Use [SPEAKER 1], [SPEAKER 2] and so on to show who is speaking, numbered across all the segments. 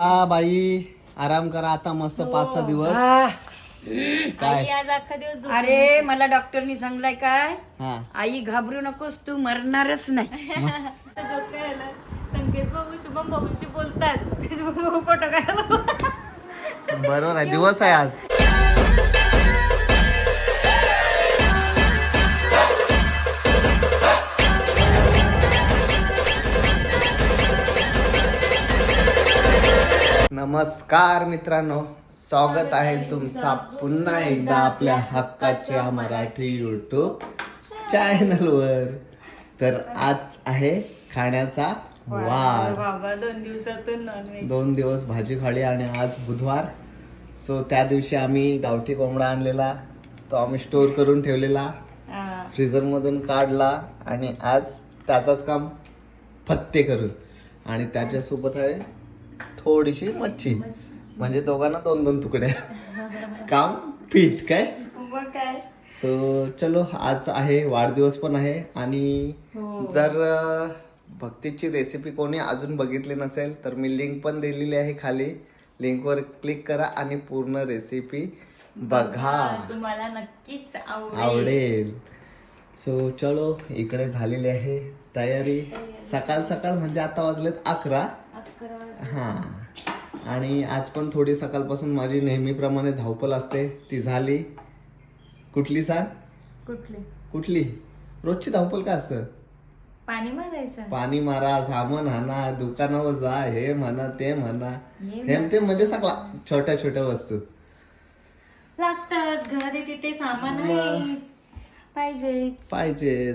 [SPEAKER 1] हा बाई. आराम करा. आता मस्त पाच सहा दिवस. काय?
[SPEAKER 2] अरे मला डॉक्टरनी सांगलाय काय?
[SPEAKER 1] हा.
[SPEAKER 2] आई घाबरू नकोस तू मरणारच नाही?
[SPEAKER 3] संकेत भाऊ शुभम भाऊशी बोलतात. शुभम भाऊ फोटो काढायला
[SPEAKER 1] बरोबर आहे. दिवस आहे आज. नमस्कार मित्रांनो स्वागत आहे तुमचा पुन्हा एकदा आपल्या हक्काच्या मराठी युट्यूब चॅनलवर तर आज आहे खाण्याचा वार.
[SPEAKER 3] बाबा दोन दिवसातून नॉनव्हेज
[SPEAKER 1] दोन दिवस भाजी खाली आणि आज बुधवार. सो त्या दिवशी आम्ही गावठी कोंबडा आणलेला तो आम्ही स्टोर करून ठेवलेला फ्रीझरमधून काढला आणि आज त्याचाच काम फत्ते करून. आणि त्याच्यासोबत आहे थोडीशी मच्छी. म्हणजे दोघांना दोन दोन तुकड्या काम पीठ काय? सो चलो आज आहे वाढदिवस पण आहे. आणि जर अ, भक्तीची रेसिपी कोणी अजून बघितली नसेल तर मी लिंक पण दिलेली आहे खाली. लिंकवर क्लिक करा आणि पूर्ण रेसिपी बघा.
[SPEAKER 3] तुम्हाला नक्कीच आवडेल.
[SPEAKER 1] सो चलो इकडे झालेली आहे तयारी. सकाळ सकाळ म्हणजे आता वाजलेत अकरा. हा. आणि आज पण थोडी सकाळपासून माझी नेहमीप्रमाणे धावपल असते. ती झाली. कुठली सांग?
[SPEAKER 3] कुठले?
[SPEAKER 1] कुठली? रोजची धावपल का असतं
[SPEAKER 3] पाणी मारायचं.
[SPEAKER 1] पाणी मारा सामान आणा दुकानावर जा हे म्हणा ते म्हणा.
[SPEAKER 3] हे
[SPEAKER 1] हे ते म्हणजे सगळा छोट्या छोट्या वस्तू.
[SPEAKER 3] लागतच. घर तिथे सामान
[SPEAKER 1] पाहिजेच.
[SPEAKER 3] पाहिजे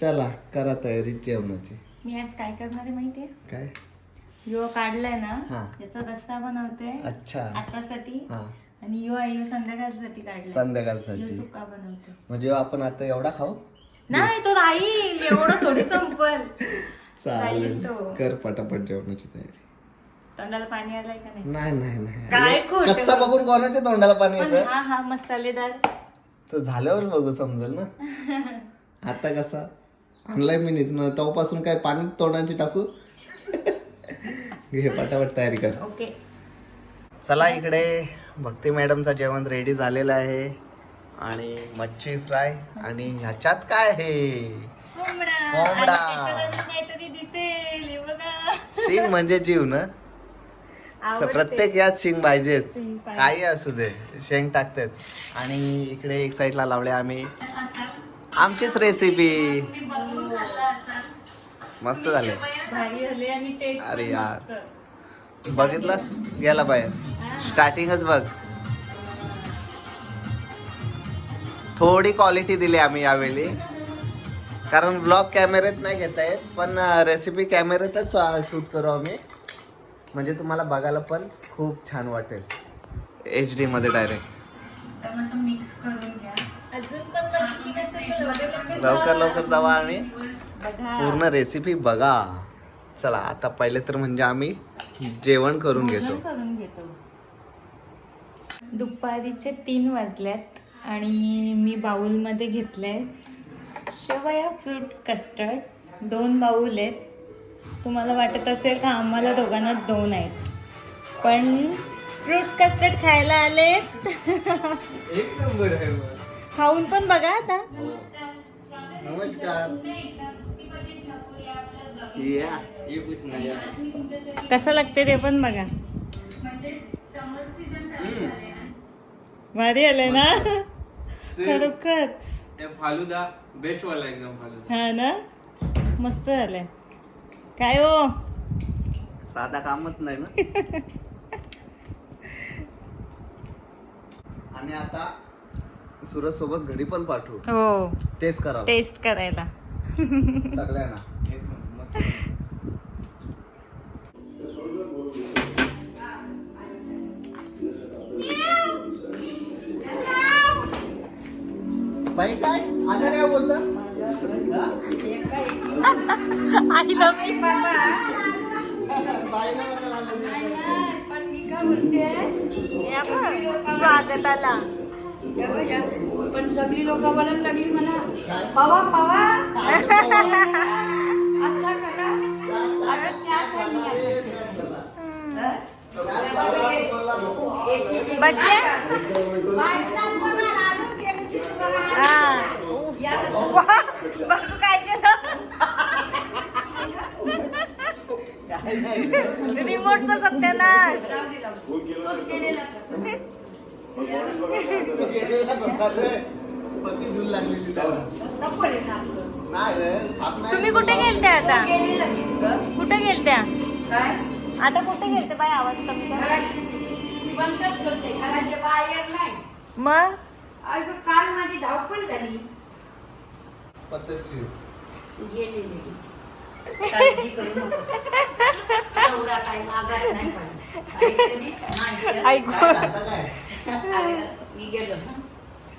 [SPEAKER 1] चला करा तयारी जेवणाची.
[SPEAKER 3] मी आज काय करणार आहे माहितीये?
[SPEAKER 1] काय?
[SPEAKER 3] यो काढलाय ना
[SPEAKER 1] हा.
[SPEAKER 3] त्याचा रस्सा बनवते.
[SPEAKER 1] अच्छा.
[SPEAKER 3] आतासाठी
[SPEAKER 1] हा.
[SPEAKER 3] आणि यो आहे यो संध्याकाळसाठी काढलाय. यो
[SPEAKER 1] संध्याकाळसाठी
[SPEAKER 3] सुका बनवते.
[SPEAKER 1] म्हणजे आपण आता एवढा खाऊ?
[SPEAKER 3] नाही तो राहील. एवढं थोडी संपल.
[SPEAKER 1] चालेल.
[SPEAKER 3] राहील तो.
[SPEAKER 1] कर पटापट जेवणाची तयारी.
[SPEAKER 3] तोंडाला पाणी आलंय का नाही?
[SPEAKER 1] नाही नाही नाही.
[SPEAKER 3] काय खोटं
[SPEAKER 1] कच्चा बघून कोणाच्या तोंडाला पाणी
[SPEAKER 3] पण
[SPEAKER 1] येतं?
[SPEAKER 3] हा हा मसालेदार.
[SPEAKER 1] तो झाल्यावर बघू समजेल ना? आता कसा? आणलाय मी नीच ना तेव्हापासून काय पाणी तोंडाची टाकू? घे पटापट तयारी कर.
[SPEAKER 3] ओके.
[SPEAKER 1] चला इकडे भक्ती मॅडमचं जेवण रेडी झालेलं आहे. आणि मच्छी फ्राय आणि ह्याच्यात काय आहे?
[SPEAKER 3] कोंबडा. हे
[SPEAKER 1] शिंग म्हणजे जीव ना. प्रत्येक यात शिंग पाहिजेच. काही असू दे शेंग टाकतेच. आणि इकडे एक साईडला लावले आम्ही. आमचीच रेसिपी मस्त झाले.
[SPEAKER 3] भारी झाले आणि टेस्ट
[SPEAKER 1] अरे यार. बघितलास? गेला बाहेर. स्टार्टिंगच बघ. थोडी क्वालिटी दिली आम्ही यावेळी. कारण ब्लॉग कॅमेऱ्यात नाही घेता येत पण रेसिपी कॅमेऱ्यातच शूट करू आम्ही. म्हणजे तुम्हाला बघायला पण खूप छान वाटेल. एच डी मध्ये डायरेक्ट
[SPEAKER 3] मिक्स करून घ्या. अजून पण बघितली नसेल तर
[SPEAKER 1] लवकर लवकर जावा आणि पूर्ण रेसिपी बघा. चला आता पहिले तर म्हणजे आम्ही जेवण करून घेतो.
[SPEAKER 3] करून घेतो. दुपारीचे तीन वाजल्यात आणि मी बाउलमध्ये घेतलंय शेवया फ्रूट कस्टर्ड दोन बाऊल आहेत. तुम्हाला वाटत असेल का आम्हाला दोघांना दोन आहेत. पण फ्रूट कस्टर्ड खायला आलेत.
[SPEAKER 1] एक नंबर आहे
[SPEAKER 3] खाऊन पण बघा आता.
[SPEAKER 1] नमस्कार. या
[SPEAKER 3] कसं लागते ते पण बघा. भारी आलंय ना? खरोखर.
[SPEAKER 4] हे फालुदा बेस्ट वाला एकदम फालुदा.
[SPEAKER 3] हा ना? मस्त झालंय काय हो?
[SPEAKER 1] साधा कामच नाही ना? आणि आता सुरत सोबत घरी पण पाठवू.
[SPEAKER 3] हो.
[SPEAKER 1] तेच करा
[SPEAKER 3] टेस्ट करायला.
[SPEAKER 1] सगळ्यांना. बाई काय? आता काय बोलता
[SPEAKER 3] आई लव्ह यू.
[SPEAKER 1] बाईला.
[SPEAKER 2] पण मी काय म्हणते
[SPEAKER 3] या बघ, स्वागताला
[SPEAKER 2] पण सगळी लोक बोलायला लागली म्हणा पवा पवा.
[SPEAKER 3] वा, बघू काय केलं? रिमोटचा सत्यानाश.
[SPEAKER 1] लागलेली
[SPEAKER 3] तुम्ही कुठे गेलते आता? कुठे गेलत्या? आता कुठे गेलते बाय आवाज कमी कर? मग?
[SPEAKER 2] काल माझी धावपळ झाली.
[SPEAKER 3] ऐकू
[SPEAKER 2] मी गेलो.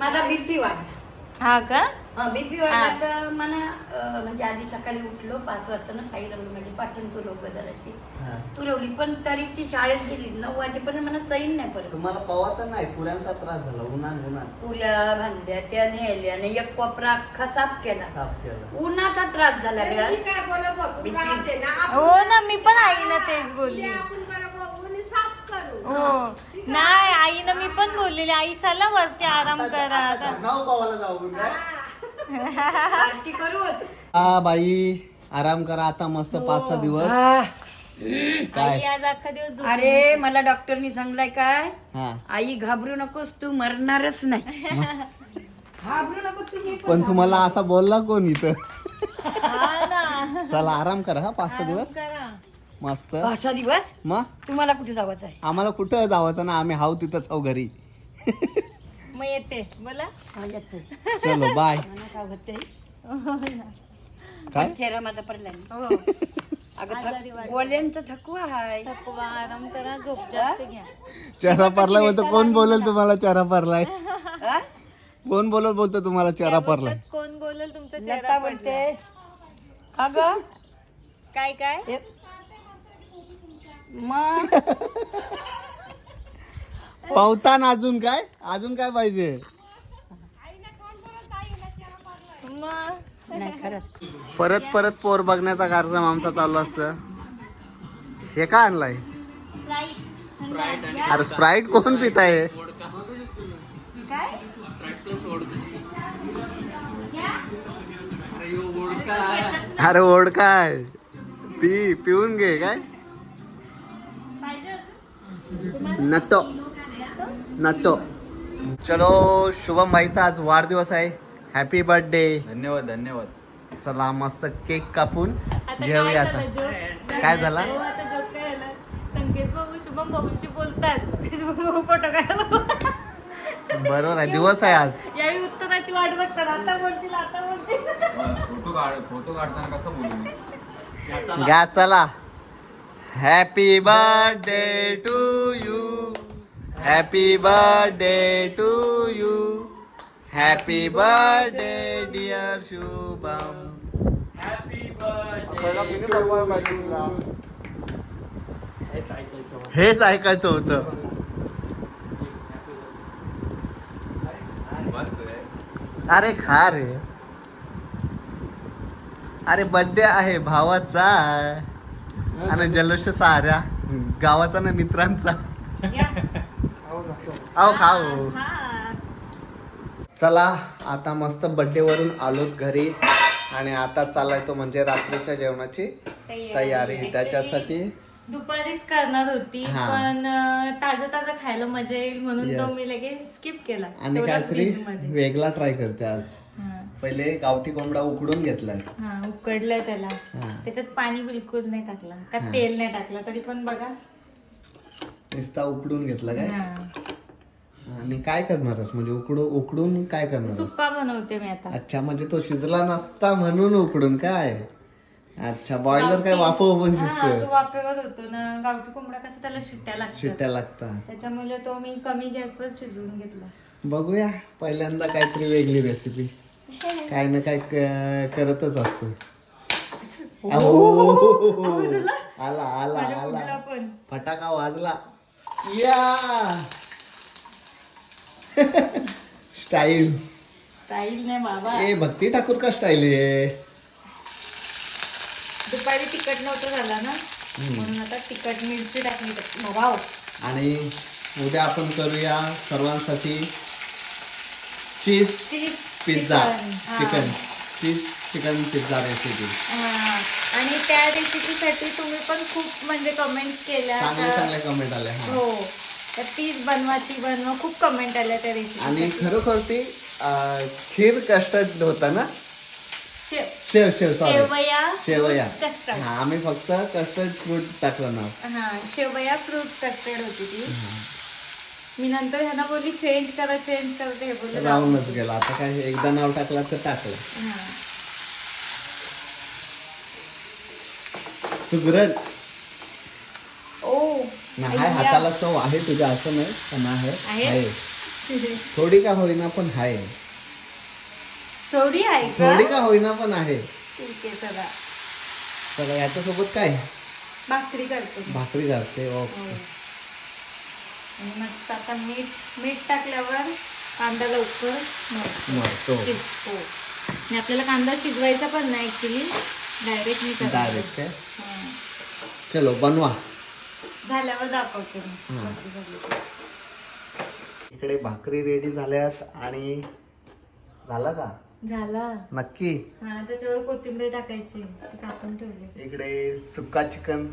[SPEAKER 2] माझा बीपी वाढला.
[SPEAKER 3] हा का?
[SPEAKER 2] बीपी वाढला तर मला अं, म्हणजे आधी सकाळी उठलो पाच वाजता ना काही लावली माझी पाठण तुरवलं जराशी.
[SPEAKER 1] हा.
[SPEAKER 2] तुरवली पण तरी ती शाळेत गेली. नऊ वाजेपर्यंत मला चैन नाही परत
[SPEAKER 1] तुम्हाला पवाचा नाही पुऱ्यांचा त्रास झाला. उन्हान उन्हान.
[SPEAKER 2] पुऱ्या बांधल्या त्या नेल्या आणि एक कोपरा अख्खा साफ केला.
[SPEAKER 1] साफ केला.
[SPEAKER 2] उन्हाचा त्रास झाला रे आज.
[SPEAKER 5] काय बोलत होतो?
[SPEAKER 2] भीती.
[SPEAKER 5] राहते ना
[SPEAKER 3] हो ना मी पण आईनं तेच बोलली.
[SPEAKER 5] आपण बरोबर मुली साफ करू.
[SPEAKER 3] हो. नाही आईनं मी पण बोललेली. आई चला वरती आराम करा. आता
[SPEAKER 1] नाव पावाला जाऊ काय
[SPEAKER 2] पार्टी करू
[SPEAKER 1] हा बाई आराम करा आता मस्त पाच सहा दिवस.
[SPEAKER 3] आई
[SPEAKER 1] काय?
[SPEAKER 3] आज अख्खा दिवस झोपली
[SPEAKER 2] अरे मला डॉक्टरनी सांगलाय काय?
[SPEAKER 1] हा.
[SPEAKER 2] आई घाबरू नकोस तू मरणारच नाही. घाबरू नको
[SPEAKER 1] पण तुम्हाला असा बोलला कोण इथं?
[SPEAKER 3] हा ना.
[SPEAKER 1] चला आराम करा हा पाच सहा दिवस.
[SPEAKER 3] करा.
[SPEAKER 1] मस्त.
[SPEAKER 2] पाच सहा दिवस?
[SPEAKER 1] मग?
[SPEAKER 2] तुम्हाला कुठे जावायचं आहे?
[SPEAKER 1] आम्हाला कुठं जावायचं ना आम्ही हाव तिथंच हाव घरी.
[SPEAKER 3] मग येते. बोला.
[SPEAKER 2] हा.
[SPEAKER 1] चलो बाय
[SPEAKER 2] काय? चेहरा माझा पडलाय.
[SPEAKER 3] हो.
[SPEAKER 2] अगं
[SPEAKER 3] आजारी.
[SPEAKER 2] गोल्यांचं थकवा हाय.
[SPEAKER 3] थकवा आराम करा झोप जास्त घ्या.
[SPEAKER 1] चेहरा बोलतो कोण बोलेल तुम्हाला चेहरा पडलाय?
[SPEAKER 2] हा?
[SPEAKER 1] कोण बोलत बोलतो तुम्हाला चेहरा
[SPEAKER 3] बोलतात? कोण बोलेल तुमचा
[SPEAKER 2] लता
[SPEAKER 3] चेहरा
[SPEAKER 2] बोलते
[SPEAKER 3] पडला?
[SPEAKER 2] का ग?
[SPEAKER 3] काय काय?
[SPEAKER 2] हे- मग?
[SPEAKER 1] पावतान अजून काय? अजून काय पाहिजे? परत परत पोर बघण्याचा कार्यक्रम आमचा चालू असतं. हे का आणलाय? अरे स्प्राईट कोण पित आहे
[SPEAKER 4] अरे
[SPEAKER 1] ओढ काय पी पिऊन घे काय? नतो नतो. चलो शुभम भाईचा आज वाढदिवस आहे. हॅपी बर्थडे
[SPEAKER 4] धन्यवाद धन्यवाद.
[SPEAKER 1] चला मस्त केक कापून घेऊया
[SPEAKER 3] काय
[SPEAKER 1] आता? काय झाला?
[SPEAKER 3] हो, आता जोक काय झाला? संकेत भाऊ शुभम भाऊशी बोलतात. शुभम भाऊ फोटो काढायला
[SPEAKER 1] बरोबर आहे दिवस आहे आज.
[SPEAKER 3] यावेळी उत्तराची वाट बघतात. आता बोलतील आता बोलतील.
[SPEAKER 6] फोटो काढ फोटो काढताना कसं बोलू मी?
[SPEAKER 1] घ्या चला. Happy birthday to you happy birthday to you happy birthday dear Shubham हेच ऐकायचं होतं.
[SPEAKER 6] बस रे
[SPEAKER 1] अरे खा रे. अरे बर्थडे आहे भावाचा आणि जल्लोष साऱ्या गावाचा ना मित्रांचा. आहो खाओ. चला आता मस्त बर्थडे वरून आलोत घरी आणि आता चाललाय तो म्हणजे रात्रीच्या जेवणाची तयारी त्याच्यासाठी
[SPEAKER 3] दुपारीच करणार होती. पण ताजं ताजं खायला मजा येईल म्हणून तो. मी लगेच स्किप केला
[SPEAKER 1] आणि काहीतरी. वेगळा ट्राय करते आज. पहिले गावठी कोंबडा उकडून घेतलाय
[SPEAKER 3] हा उकडलं त्याला. त्याच्यात पाणी बिलकुल नाही टाकलं का. तेल नाही टाकलं तरी पण बघा
[SPEAKER 1] नुसता उकडून घेतला काय. आणि काय करणारच म्हणजे उकडू उकडून काय करणार
[SPEAKER 3] सुक्का बनवते मी आता
[SPEAKER 1] अच्छा म्हणजे तो शिजला नसता म्हणून उकडून काय अच्छा बॉयलर काय वाफव पण
[SPEAKER 3] हा,
[SPEAKER 1] शिजत
[SPEAKER 3] तो वाफेवर होतो ना गावठी कोंबडा कसं त्याला शिट्ट्या लागतात
[SPEAKER 1] शिट्ट्या लागतात
[SPEAKER 3] त्याच्यामुळे तो मी कमी गॅसवर शिजवून घेतला
[SPEAKER 1] बघूया पहिल्यांदा काहीतरी वेगळी रेसिपी काय ना काय क- करतच असतो. आला आला
[SPEAKER 3] माझ्या
[SPEAKER 1] आला
[SPEAKER 3] मुलीला पण
[SPEAKER 1] फटाका वाजला या स्टाईल
[SPEAKER 3] स्टाईल नाही बाबा.
[SPEAKER 1] ए भक्ती ठाकूर का स्टाईल आहे?
[SPEAKER 3] दुपारी तिखट नव्हतं झाला ना? म्हणून आता तिखट मिरची टाकली. वाव
[SPEAKER 1] आणि उद्या आपण करूया सर्वांसाठी cheese
[SPEAKER 3] cheese
[SPEAKER 1] pizza
[SPEAKER 3] chicken.
[SPEAKER 1] Cheese chicken pizza recipe.
[SPEAKER 3] आणि त्या रेसिपीसाठी तुम्ही पण खूप म्हणजे कमेंट केल्या.
[SPEAKER 1] चांगले
[SPEAKER 3] तर-
[SPEAKER 1] चांगले कमेंट आले हा.
[SPEAKER 3] हो. तर तीच बनवा ती बनवा. खूप कमेंट आल्या त्या रेसिपी
[SPEAKER 1] आणि खरोखर ती अं, खीर कस्टर्ड होता ना? शेव शेव
[SPEAKER 3] शेवया
[SPEAKER 1] शेवया.
[SPEAKER 3] कस्टर्ड
[SPEAKER 1] हा आम्ही फक्त कस्टर्ड फ्रूट टाकलं ना.
[SPEAKER 3] हा शेवया फ्रूट कस्टर्ड होती ती. मी नंतर ह्यांना बोलली चेंज करा चेंज करा. ते हे बोलले
[SPEAKER 1] राहूनच गेला. आता काय एकदा नाव टाकलं तर टाकलं.
[SPEAKER 3] हा.
[SPEAKER 1] सुगरण
[SPEAKER 3] ओ
[SPEAKER 1] नाही. हाताला चव आहे तुझ्या असं नाही पण आहे. थोडी का होईना पण आहे
[SPEAKER 3] थोडी आहे का?
[SPEAKER 1] थोडी का होईना पण आहे.
[SPEAKER 3] चला.
[SPEAKER 1] याच्यासोबत काय?
[SPEAKER 3] भाकरी करते.
[SPEAKER 1] भाकरी घालते
[SPEAKER 3] हो.
[SPEAKER 1] ओके
[SPEAKER 3] आणि मस्त आता मीठ मीठ टाकल्यावर कांदा लवकर मग
[SPEAKER 1] मग तो
[SPEAKER 3] शिजतो आणि आपल्याला कांदा शिजवायचा पण नाही ऍक्च्युली डायरेक्ट मी करते.
[SPEAKER 1] डायरेक्ट
[SPEAKER 3] हा.
[SPEAKER 1] चलो बनवा.
[SPEAKER 3] झाल्यावर दाखवते मी. कशी झाली.
[SPEAKER 1] इकडे भाकरी रेडी झाल्यात आणि झालं का?
[SPEAKER 3] झाला.
[SPEAKER 1] नक्की.
[SPEAKER 3] हा त्याच्यावर कोथिंबीर टाकायची. ती कापून ठेवली.
[SPEAKER 1] इकडे सुक्का चिकन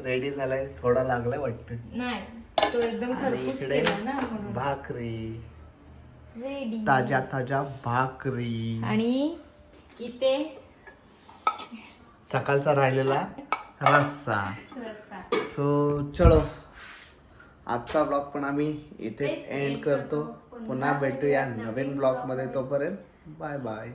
[SPEAKER 1] रेडी झालाय. थोडा लागलाय वाटतं.
[SPEAKER 3] नाही तो एकदम
[SPEAKER 1] आणि
[SPEAKER 3] खरपूस
[SPEAKER 1] इकडे
[SPEAKER 3] केला ना म्हणून.
[SPEAKER 1] भाकरी.
[SPEAKER 3] रेडी
[SPEAKER 1] ताज्या ताज्या भाकरी.
[SPEAKER 3] आणि इथे
[SPEAKER 1] सकाळचा राहिलेला रस्सा. सो चलो. आजचा ब्लॉग पण आम्ही इथेच एंड करतो. पुन्हा भेटूया नवीन ब्लॉगमध्ये तोपर्यंत. Bye bye